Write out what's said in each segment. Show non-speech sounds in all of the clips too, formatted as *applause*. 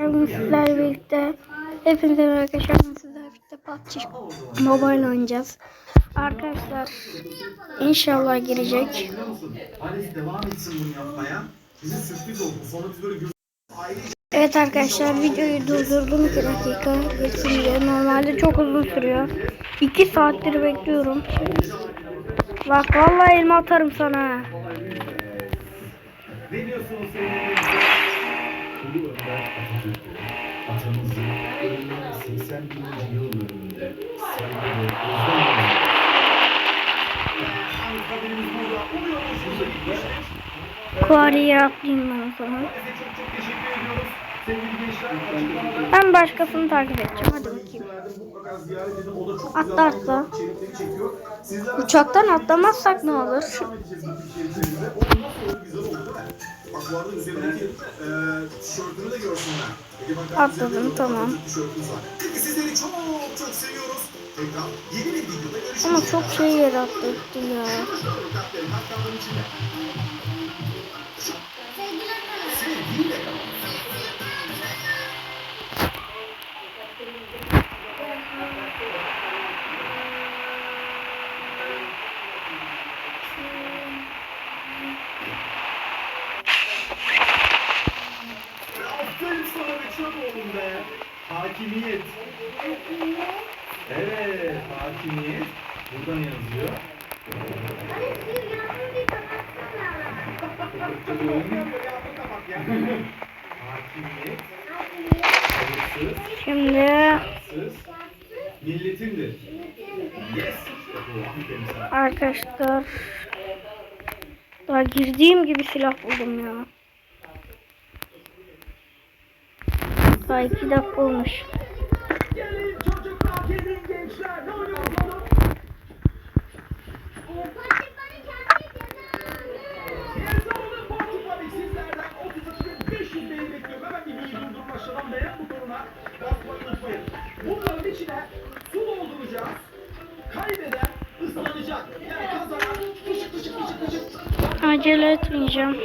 Sizlerle birlikte hepinize merhaba arkadaşlar. Sizlerle birlikte PUBG Mobile oynayacağız. Arkadaşlar inşallah girecek. Evet arkadaşlar videoyu durdurdum 2 dakika geçsin. Normalde çok uzun sürüyor. 2 saattir bekliyorum. Bak vallahi elma atarım sana. ne diyorsunuz Ulu Önder Atatürk, atamızın ölümüne 81. yıl dönümünde saygı ve özlem Anıtkabirimiz burada. Uluyor hoşumuza gitmiştik. Kuariye atlayayım ben o zaman. Çok çok teşekkür ediyoruz. Sevgili Ben başkasını takip edeceğim. Hadi bakayım. çok Atla, atla. Uçaktan atlamazsak ne olur? devam edeceğiz bu içeriklerimize. O nasıl oldu? Güzel çak oğlum be. Hakimiyet. Evet, hakimiyet. Buradan yazıyor. Hakimiyet, sayısız, Şimdi sayısız, milletindir. Yes. Bu, aferin sana. arkadaşlar daha girdiğim gibi silah buldum ya. Daha iki dakika olmuş. Gelin çocuklar, gelin gençler. Ne oynuyoruz oğlum? Yazalım Parti Panik sizlerden 32.500 beğeni bekliyorum. Hemen videoyu durdurun aşağıdan beğen butonuna basmayı unutmayın. Bunların içine su dolduracağız. Kaybeden ıslanacak. Yani kazanan fışık fışık fışık fışık. Acele etmeyeceğim.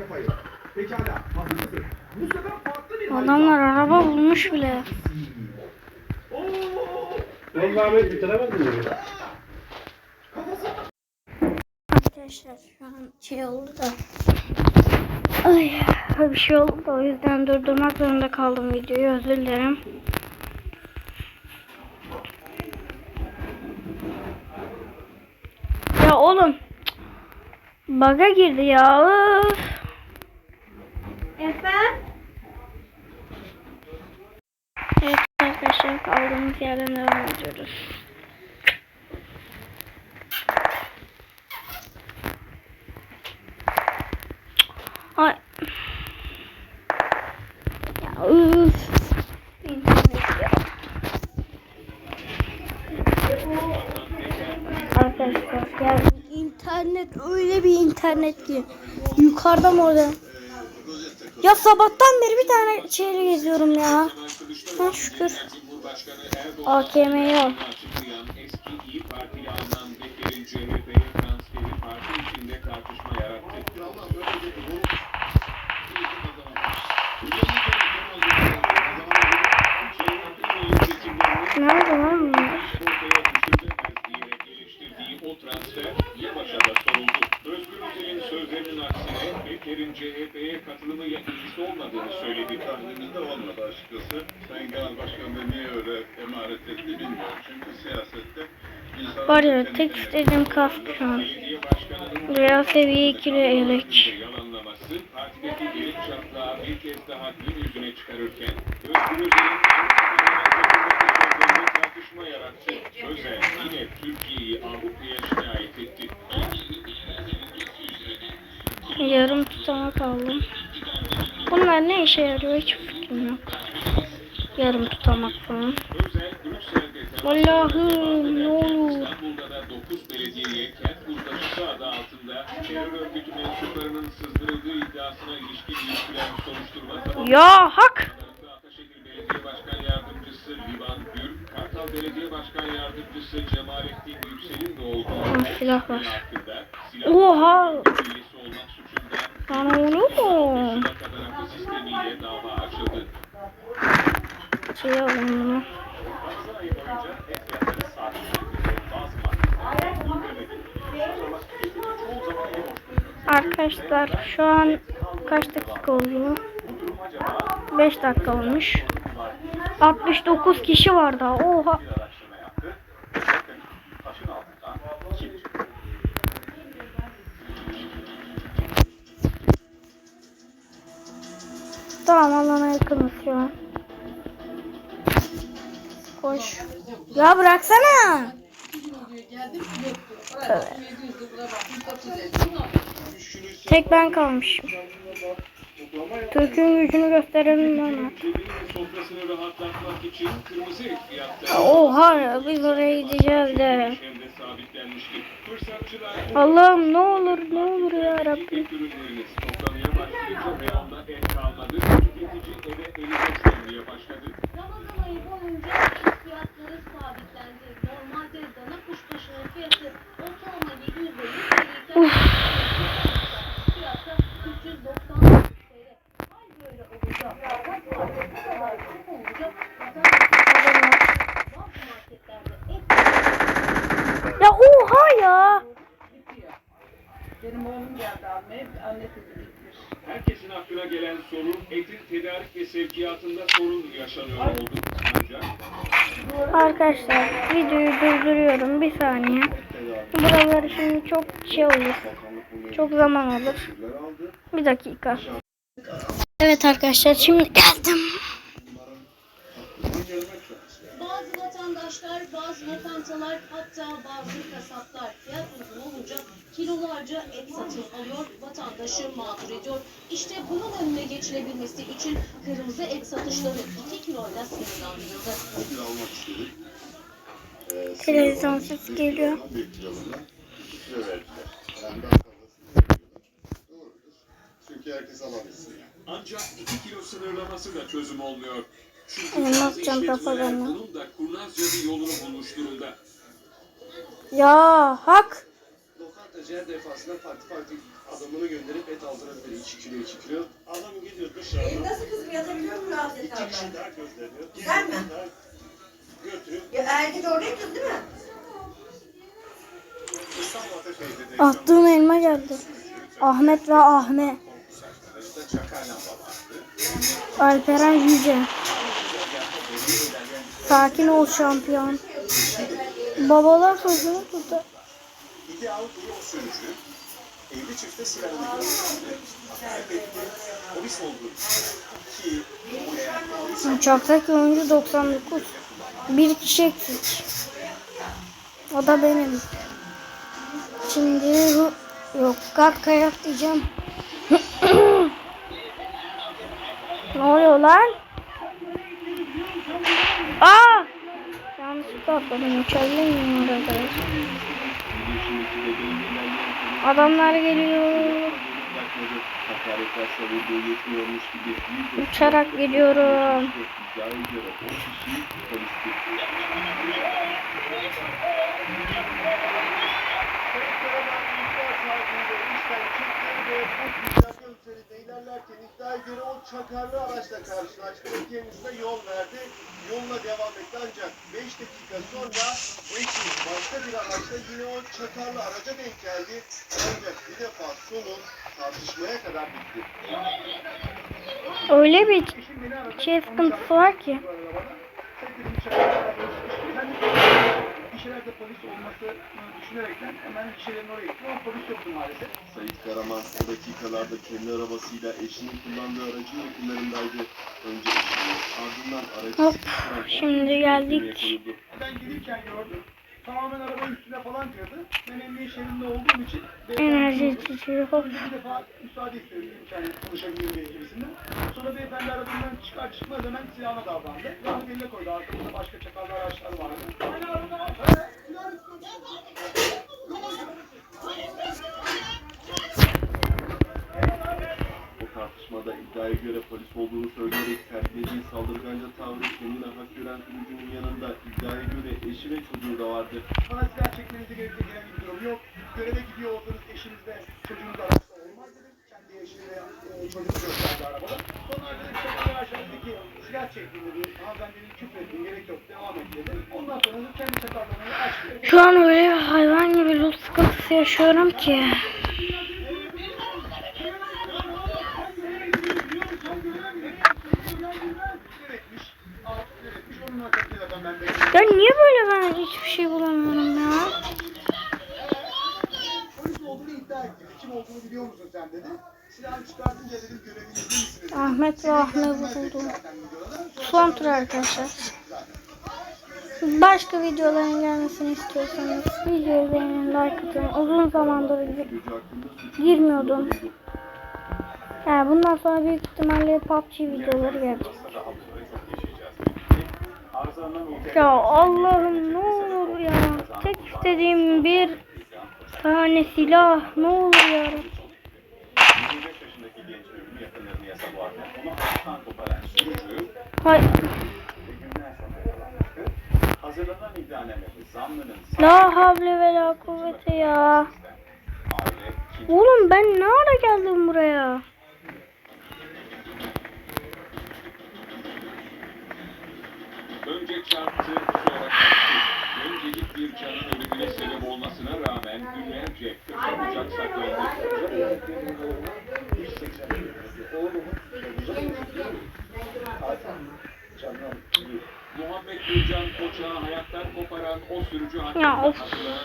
Kafayı. Pekala. Hazır mısın? Bu sefer farklı bir Adamlar araba bulmuş bile. Oğlum Ahmet bitiremedin mi? Arkadaşlar şu an şey oldu da. Ay bir şey oldu da o yüzden durdurmak zorunda kaldım videoyu özür dilerim. Ya oğlum. Baga girdi ya. Öf. Efendim? Evet arkadaşlar kaldığımız yerden devam ediyoruz. Ay. Ya ya. Arkadaşlar ya internet öyle bir internet ki yukarıda mı orada? Ya sabahtan beri bir tane şeyle geziyorum ya. Ha şükür. AKM'yi al. açıklayan eski olmadığını söyledi. Tahlilinde olmadı açıkçası. Sayın Genel Başkan da niye öyle emaret etti bilmiyorum. Çünkü siyasette Var ya tek istediğim kask şu an. Veya seviye 2'li elek. yalanlaması partideki gelip çatlağı bir kez daha gün yüzüne çıkarırken Özgür Özel'in sözlerinde tartışma yarattı. Özel yine Türkiye'yi Avrupa'ya şikayet etti. Yarım tutamak aldım. Bunlar ne işe yarıyor hiç fikrim yok. Yarım tutamak falan. Allah'ım ne olur. İstanbul'da 9 belediyeye kent uzlaşısı adı altında terör örgütü mensuplarının sızdırıldığı iddiasına ilişkin yürütülen soruşturma tamamlandı. Ya hak. Belediye Başkan Yardımcısı Cemalettin Yüksel'in de olduğu Ah, silah var. Oha. Sana olur mu? Şubat kadar sistemiyle dava açıldı. Şey alalım bunu. Arkadaşlar şu an kaç dakika oldu? Bu durum acaba 5 dakika olmuş. 69 kişi var daha. Oha. Tamam alana yakınız şu an. Koş. Ya bıraksana. Tek ben kalmışım. Türk'ün gücünü gösterelim bana. Oha biz oraya gideceğiz de. Allah'ım ne olur ne olur ya Rabbim. et oha ya. Benim oğlum geldi almaya, annesi gitmiş. Herkesin aklına gelen soru etin tedarik ve sevkiyatında sorun yaşanıyor oldu. Ancak Arkadaşlar videoyu durduruyorum bir saniye. Buraları şimdi çok şey olur. Çok zaman alır. Bir dakika. Evet arkadaşlar şimdi geldim. Vatandaşlar, bazı lokantalar hatta bazı kasaplar fiyat uygun olunca kilolarca et satın alıyor, vatandaşı mağdur ediyor. İşte bunun önüne geçilebilmesi için kırmızı et satışları 2 kiloyla sınırlandırıldı. Bir almak istedik. Ee, Televizyon geliyor. Bir kiloluna iki kilo verdiler. Yani daha fazlasını veriyorlar. Doğrudur. Çünkü herkes alabilsin ancak 2 kilo sınırlaması da çözüm olmuyor. İşletmeler propaganda? Ya hak. Lokantacı her defasında farklı farklı adamını gönderip et aldırabilir. 2 kilo 2 kilo. Adam gidiyor dışarıdan. Nasıl kızım yatabiliyor mu rahat İki yatağında? kişi daha gönderiyor. Güzel mi? Götürüyor. Ya erkek oraya kız değil mi? Attığım elma geldi. Ahmet ve Ahmet. Alperen Yüce. Sakin ol şampiyon. Babalar sözünü tuttu. İdeal bir sürücü. Evli çifte silahlı. Polis oldu. Ki Uçaktaki oyuncu 99. Bir kişi eksik. O da benim. Şimdi yok kalk kayak diyeceğim. *clears throat* ne oluyor lan? Aa! Yanlışlıkla atladım. Uçabilir arkadaşlar? Adamlar geliyor. Uçarak geliyorum. İlerlerken iddiaya göre o çakarlı araçla karşılaştı kendisine yol verdi. Yoluna devam etti ancak 5 dakika sonra eşi başka bir araçla yine o çakarlı araca denk geldi. Ancak bir defa sonu tartışmaya kadar bitti. Öyle bir şey sıkıntısı var ki. Kişilerde polis olması düşünerekten hemen kişilerin oraya gittim ama polis yoktu maalesef. Sayit Karaman o dakikalarda kendi arabasıyla eşinin kullandığı aracın yakınlarındaydı. Önce eşini ardından aracı Hop, şimdi geldik. Ben gelirken gördüm tamamen araba üstüne falan kırdı. Ben emniyet şeridinde olduğum için enerji çiçeği hop. Bir defa müsaade istedim yani konuşabilirim diye gibisinden. Sonra beyefendi arabandan çıkar çıkmaz hemen silahına davrandı. Ve onu eline koydu. Arkamızda başka çakallı araçlar vardı. Aynı arabada var. Silah üstüne. Tartışmada iddiaya göre polis olduğunu söyleyerek sergilediği saldırganca tavrı kendine hak gören sürücünün yanında iddiaya göre eşi ve çocuğu da vardı. Bana silah çekmenize gerekecek herhangi bir durum yok. Göreve gidiyor olsanız eşinizle çocuğunuz araçta olmaz dedim. Kendi eşiyle e, çocuğu gösterdi arabada. Sonra arkadaşlar bana dedi ki silah çektim dedi. Hanımefendinin küfür ettiğin gerek yok devam et dedi. Ondan sonra da kendi çatallarını açtı. Şu an öyle hayvan gibi loot sıkıntısı yaşıyorum ki. Üretmiş. Alt üretmiş. Onun arkasıyla da ben de Ya niye böyle ben hiçbir şey bulamıyorum ya? polis olduğunu iddia etti. Kim olduğunu biliyor musun sen dedi. Silahını çıkartınca dedim görevinizde misiniz? Ahmet ve Son tur arkadaşlar. Başka videoların gelmesini istiyorsanız videoyu beğenin, like atın. Uzun zamandır girmiyordum. Yani bundan sonra büyük ihtimalle PUBG videoları gelecek. Ya Allah'ım ne olur ya. Tek istediğim bir tane silah ne olur ya. 25 yaşındaki genç ölümü yakınlarını yasa boğarken onu alttan koparan sürücü Hay la havle ve la kuvvete ya. Oğlum ben ne ara geldim buraya? önce çarptı sonra. Öncelik bir canın ölümüne sebep olmasına rağmen günlerce bucak saklandı. Muhammed Gülcan Koç'a hayattan koparan o sürücü hakkında Ya of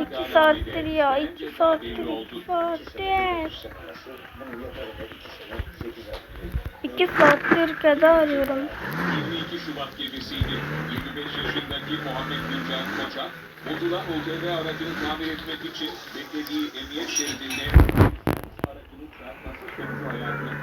iki saattir ya iki saattir iki saattir. İki saattir keda arıyorum. 22 Şubat gecesiydi. 25 yaşındaki Muhammed Gülcan Koçak, bozulan OTV aracını tamir etmek için beklediği emniyet şeridinde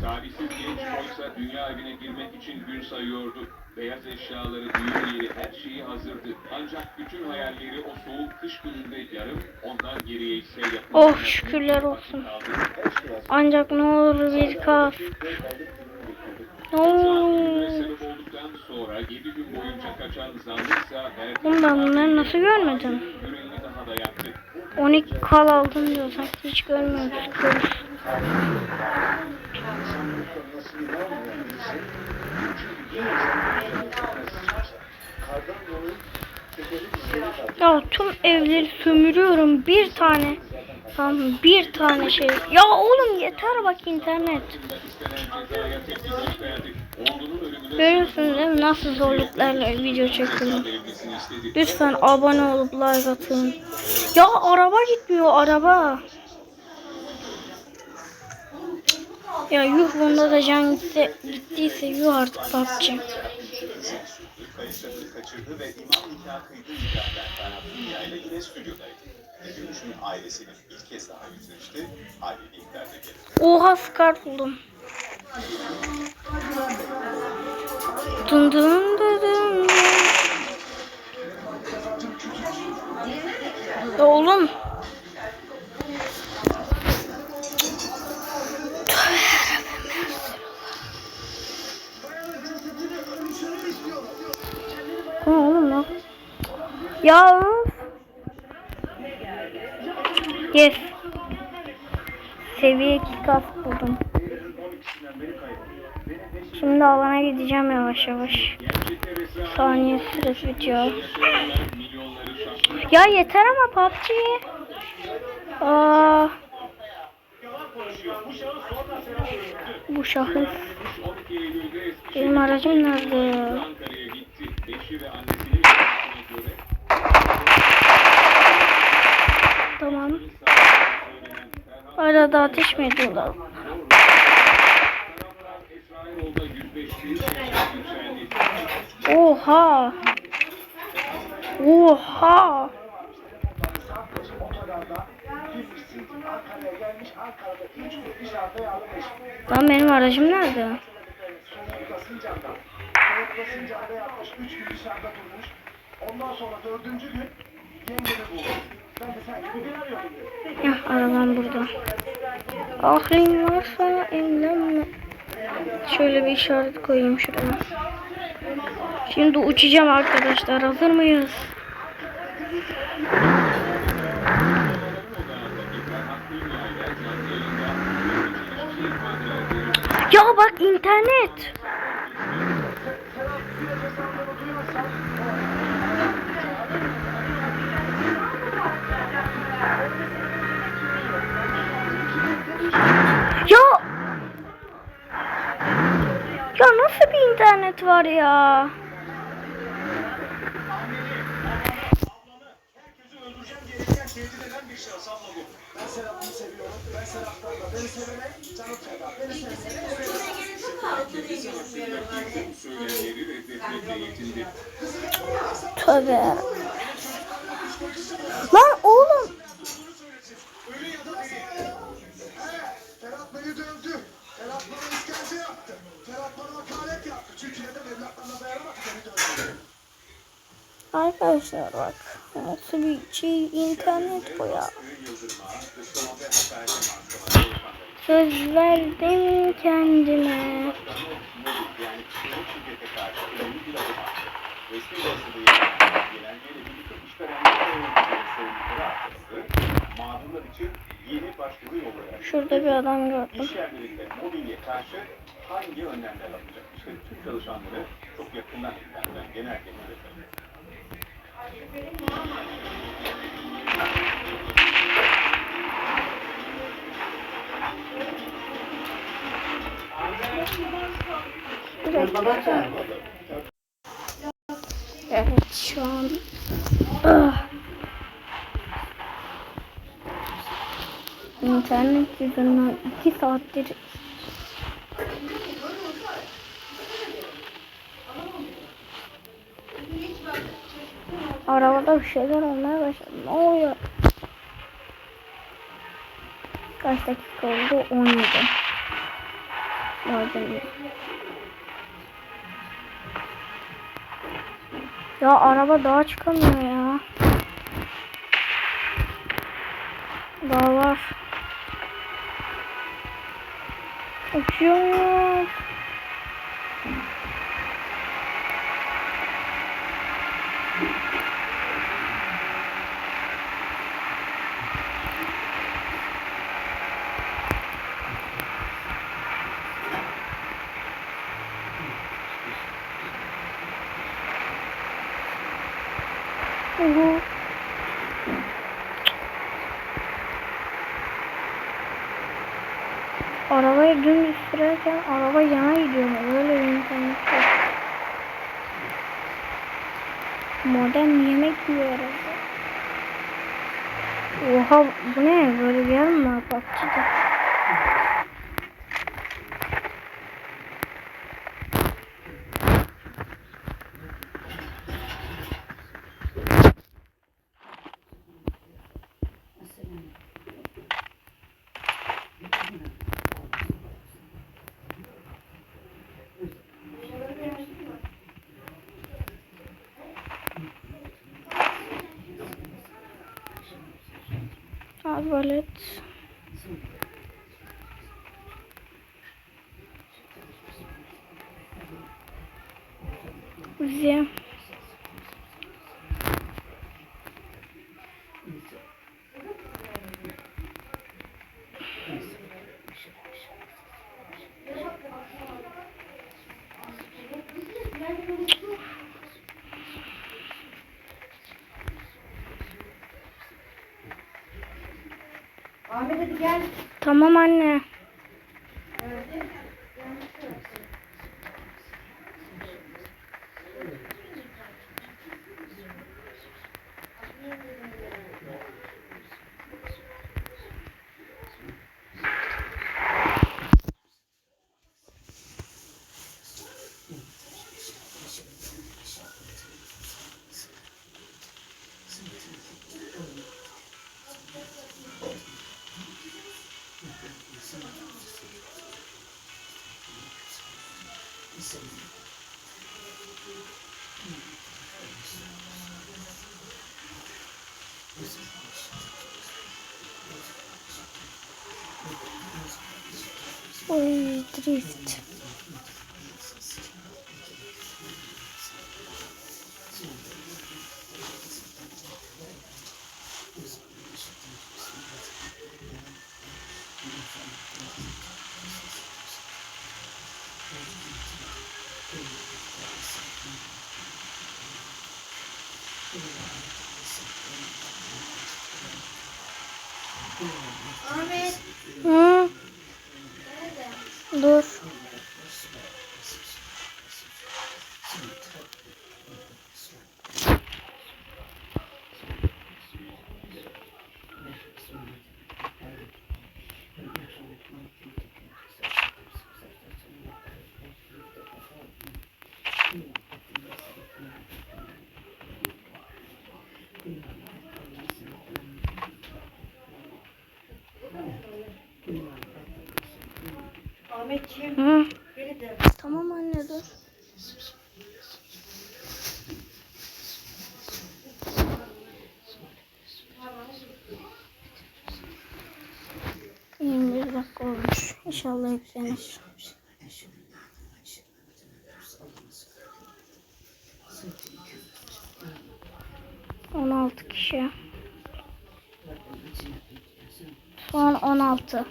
Talihsiz genç oysa dünya evine girmek için gün sayıyordu. Beyaz eşyaları, düğün yeri, her şeyi hazırdı. Ancak bütün hayalleri o soğuk kış gününde yarım, ondan geriye ise yakın. Oh, şükürler olsun. Ancak ne olur bir kas. Ne olur. sonra 7 gün boyunca kaçan zanlıysa Oğlum ben bunları nasıl görmedim? yüreğini daha da yaktı. 12 kal aldım diyor sanki hiç görmüyoruz. Ya tüm evleri sömürüyorum bir tane. Tamam bir tane şey. Ya oğlum yeter bak internet. Görüyorsunuz değil mi nasıl zorluklarla video çekiyorum. Lütfen abone olup like atın. Ya araba gitmiyor araba. Ya yuh bunda da can gitti, gittiyse yuh artık PUBG. Kayıtlarını kaçırdı ve imam nikahı kıydığı iddiadan Ferhat Dünya ile yine stüdyodaydı. Gümüş'ün ailesinin ilk kez daha yüzleşti. Haliyle ihtar da geldi. Oha Scar buldum. Dın dın dın dın. Oğlum. Ya. Yes. Seviye 2 kas buldum. Şimdi alana gideceğim yavaş yavaş. Saniye süresi bitiyor. Ya yeter ama PUBG. Aa, bu şahıs. 12 Eylül'de Benim aracım nerede? Ferhat Arada ateş mi ediyorlar? taraflar Esra'yı Firewall'da 105 bin yükseldi. Oha. Oha. Saat otogarda Hüsnü Ankara'ya gelmiş. Ankara'da 3 gün dışarıda yanmış. Lan benim aracım nerede? Soğukta Sincan'da. Soğukta Sincan'da yatmış. 3 gün dışarıda durmuş. Ondan sonra dördüncü gün Ya arabam burada. Aklın varsa evlenme. Şöyle bir işaret koyayım şuraya. Şimdi uçacağım arkadaşlar. Hazır mıyız? Ya bak internet. Beni sevene Söylemleri reddetmekle yetindi. Tövbe. Lan oğlum. Ya Ferhat beni dövdü. Bana işkence yaptı. Ferhat bana yaptı. Türkiye'de evlatlarına dövdü. Arkadaşlar bak. Nasıl bir şey internet bu ya. Söz verdim kendime. Mağdurlar için yeni başvuru yolları Şurada bir adam gördüm. İş yerlerinde mobbinge karşı hangi önlemler alınacak? İşte Türk çalışanları çok yakından ilgilenen genel genel Evet şu an Ah. İnternet yüzünden iki saattir Arabada bir şeyler olmaya başladı. Ne oluyor? Kaç dakika oldu? 17. Gördüm. Ya araba daha çıkamıyor ya. Daha var. Uçuyor. Uhu. Arabayı dümdüz sürerken araba yana gidiyor. Böyle bir internet yok. Modem yemek yiyor araba. Oha bu ne? Böyle yer mi var PUBG'de? Arbalet. Uzi. Ahmet hadi gel. Tamam anne. செய்யும் Ой, дрифт. Dur. Hı? Tamam anne dur. Bir dakika olmuş. İnşallah yüklenir. On altı kişi. An on altı.